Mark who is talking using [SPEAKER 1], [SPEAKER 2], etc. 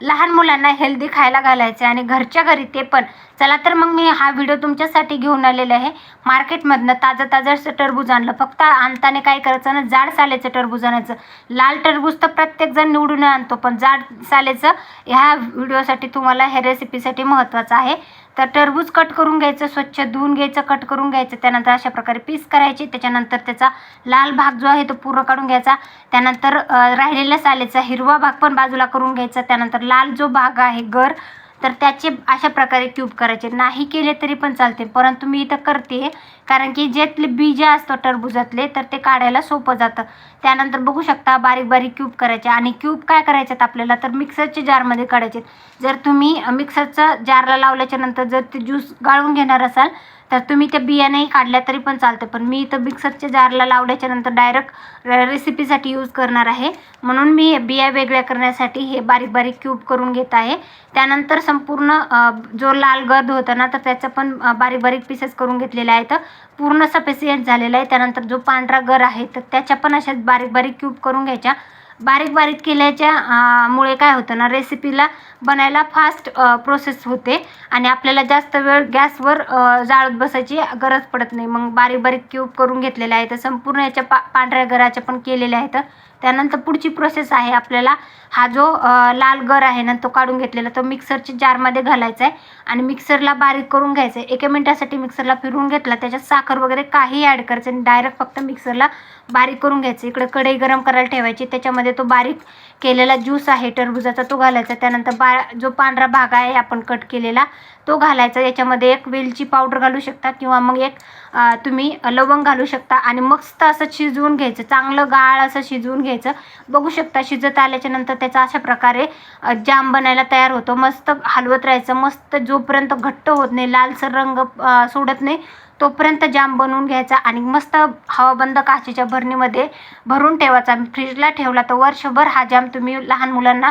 [SPEAKER 1] लहान मुलांना हेल्दी खायला घालायचे आणि घरच्या घरी ते पण. चला तर मग मी हा व्हिडिओ तुमच्यासाठी घेऊन आलेला आहे. मार्केटमधनं ताजं ताजं टरबूज आणलं. फक्त आणताना काय करायचं ना जाड सालेचं टरबूज आणायचं. लाल टरबूज तर प्रत्येकजण निवडून आणतो पण जाड सालेचं ह्या व्हिडिओसाठी तुम्हाला ह्या रेसिपीसाठी महत्त्वाचं आहे. तर टरबूज कट करून घ्यायचं स्वच्छ धुवून घ्यायचं कट करून घ्यायचं. त्यानंतर अशा प्रकारे पीस करायचे. त्याच्यानंतर त्याचा लाल भाग जो आहे तो पूर्ण काढून घ्यायचा. त्यानंतर राहिलेल्या सालेचा हिरवा भाग पण बाजूला करून घ्यायचा. त्यानंतर लाल जो भाग आहे गर तर त्याचे अशा प्रकारे क्यूब करायचे. नाही केले तरी पण चालते. परंतु मी इथं करते कारण की ज्यातले बीज असतं टरबुजातले तर ते काढायला सोपं जातं. त्यानंतर बघू शकता बारीक बारीक क्यूब करायचे. आणि क्यूब काय करायच्यात आपल्याला? तर मिक्सरच्या जारमध्ये काढायचे जर तुम्ही मिक्सरचं जारला लावल्याच्या नंतर जर ते ज्यूस गाळून घेणार असाल तर तुम्ही त्या बिया नाही काढल्या तरी पण चालतं. पण मी इथं मिक्सरच्या जारला लावल्याच्या नंतर डायरेक्ट रेसिपीसाठी यूज करणार आहे. म्हणून मी बिया वेगळ्या करण्यासाठी हे बारीक बारीक क्यूब करून घेत आहे. त्यानंतर संपूर्ण जो लाल गर्द होता ना तर त्याचं पण बारीक बारीक पीसेस करून घेतलेले आहेत. पूर्ण सफिशियंट झालेला आहे. त्यानंतर जो पांढरा गर आहे तर त्याच्या पण अशाच बारीक बारीक क्यूब करून घ्यायच्या. बारीक बारीक केल्याच्या मुळे काय होतं ना रेसिपीला बनायला फास्ट प्रोसेस होते आणि आपल्याला जास्त वेळ गॅसवर जाळत बसायची गरज पडत नाही. मग बारीक बारीक क्यूब करून घेतलेल्या आहेत संपूर्ण याच्या पा पांढऱ्या गराच्या पण केलेल्या आहेत. त्यानंतर पुढची प्रोसेस आहे आपल्याला हा जो लाल गर आहे ना तो काढून घेतलेला तो मिक्सरच्या जारमध्ये घालायचा आहे आणि मिक्सरला बारीक करून घ्यायचं आहे. एका मिनटासाठी मिक्सरला फिरवून घेतला त्याच्यात साखर वगैरे काही ॲड करायचं आणि डायरेक्ट फक्त मिक्सरला बारीक करून घ्यायचं इकडे कढई गरम करायला ठेवायची त्याच्यामध्ये तो बारीक केलेला ज्यूस आहे टरबुजाचा तो घालायचा. त्यानंतर बा जो पांढरा भाग आहे आपण कट केलेला तो घालायचा. याच्यामध्ये एक वेलची पावडर घालू शकता किंवा मग एक तुम्ही लवंग घालू शकता आणि मस्त असं शिजवून घ्यायचं. चांगलं गाळ असं शिजवून घ्यायचं. बघू शकता शिजत आल्याच्यानंतर त्याचा अशा प्रकारे जाम बनायला तयार होतो. मस्त हलवत राहायचं. मस्त जोपर्यंत घट्ट होत नाही लालसर रंग सोडत नाही तोपर्यंत जाम बनवून घ्यायचा आणि मस्त हवाबंद काचेच्या भरणीमध्ये भरून ठेवायचा. फ्रीजला ठेवला तर वर्षभर हा जाम तुम्ही लहान मुलांना